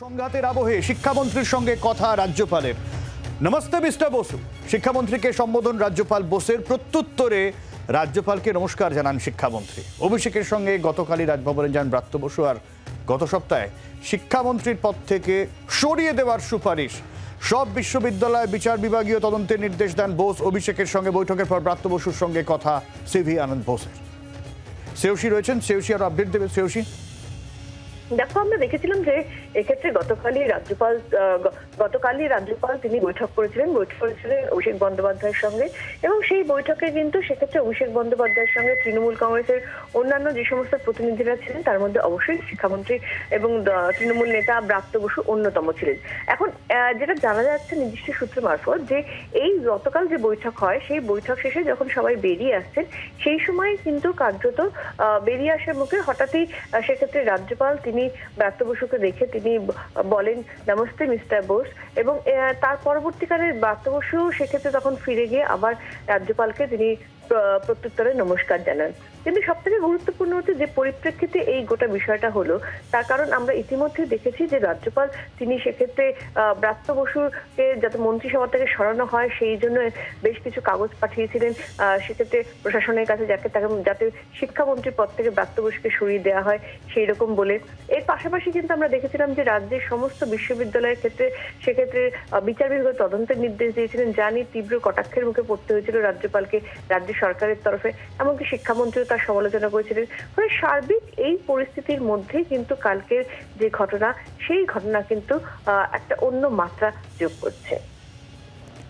সংঘাতের আবহে শিক্ষামন্ত্রীর সঙ্গে কথা রাজ্যপালের। নমস্তে, মিস্টার বসু। শিক্ষামন্ত্রীকে সম্বোধন রাজ্যপাল বোসের প্রত্যুত্তরে রাজ্যপালকে নমস্কার জানান শিক্ষামন্ত্রী। অভিষেকের সঙ্গে গতকালই রাজভবনে যান ব্রাত্য বসু আর গত সপ্তাহে শিক্ষামন্ত্রীর পদ থেকে সরিয়ে দেওয়ার সুপারিশ। সব বিশ্ববিদ্যালয় বিচার বিভাগীয় তদন্তের নির্দেশ দেন বোস। অভিষেকের সঙ্গে বৈঠকের পর ব্রাত্য বসুর সঙ্গে কথা সিভি আনন্দ বোসের। সেউসি রয়েছেন। সেউসি আর আপডেট দেবে। সেউসি দেখো, আমরা দেখেছিলাম যে এক্ষেত্রে গতকালই রাজ্যপাল গতকালই রাজ্যপাল তিনি বৈঠক করেছিলেন বৈঠক করেছিলেন অভিষেক বন্দ্যোপাধ্যায়ের সঙ্গে। এবং সেই বৈঠকে কিন্তু সেক্ষেত্রে অভিষেক বন্দ্যোপাধ্যায়ের সঙ্গে তৃণমূল কংগ্রেসের অন্যান্য যে সমস্ত প্রতিনিধিরা ছিলেন, তার মধ্যে অবশ্যই শিক্ষামন্ত্রী এবং তৃণমূল নেতা ব্রাত্য বসু অন্যতম ছিলেন। এখন যেটা জানা যাচ্ছে নির্দিষ্ট সূত্র মারফত যে এই গতকাল যে বৈঠক হয়, সেই বৈঠক শেষে যখন সবাই বেরিয়ে আসছেন, সেই সময় কিন্তু কার্যত বেরিয়ে আসার মুখে হঠাৎই সেক্ষেত্রে রাজ্যপাল তিনি ব্রাত্য বসুকে দেখে তিনি বলেন, নমস্তে, মিস্টার বোস। এবং তার পরবর্তীকালে ব্রাত্য বসু সেক্ষেত্রে তখন ফিরে গিয়ে আবার রাজ্যপালকে তিনি প্রত্যুত্তরে নমস্কার জানান। কিন্তু সব থেকে গুরুত্বপূর্ণ হচ্ছে যে পরিপ্রেক্ষিতে এই গোটা বিষয়টা হলো, তার কারণ আমরা ইতিমধ্যে দেখেছি যে রাজ্যপাল তিনি সেক্ষেত্রে ব্রাত্য বসুকে যাতে মন্ত্রিসভা থেকে সরানো হয়, সেই জন্য বেশ কিছু কাগজ পাঠিয়েছিলেন। সেক্ষেত্রে প্রশাসনের কাছে যাকে তাকে, যাতে শিক্ষামন্ত্রীর পদ থেকে ব্রাত্য বসুকে সরিয়ে দেওয়া হয়, সেই রকম বলে। এর পাশাপাশি কিন্তু আমরা দেখেছিলাম যে রাজ্যের সমস্ত বিশ্ববিদ্যালয়ের ক্ষেত্রে, সেক্ষেত্রে বিচার বিভাগের তদন্তের নির্দেশ দিয়েছিলেন, যা নিয়ে তীব্র কটাক্ষের মুখে পড়তে হয়েছিল রাজ্যপালকে। রাজ্য সরকারের তরফে এমনকি শিক্ষামন্ত্রীও তার সমালোচনা করেছিলেন। ফলে সার্বিক এই পরিস্থিতির মধ্যে কিন্তু কালকের যে ঘটনা সেই ঘটনা কিন্তু আহ, একটা অন্য মাত্রা যোগ করছে।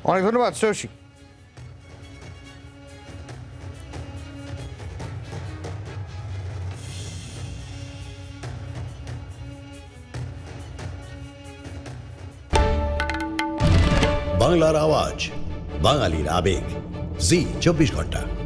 অনেক ধন্যবাদ সেউসি বাংলার আওয়াজ বাঙালির আবেগ। জি চব্বিশ ঘণ্টা।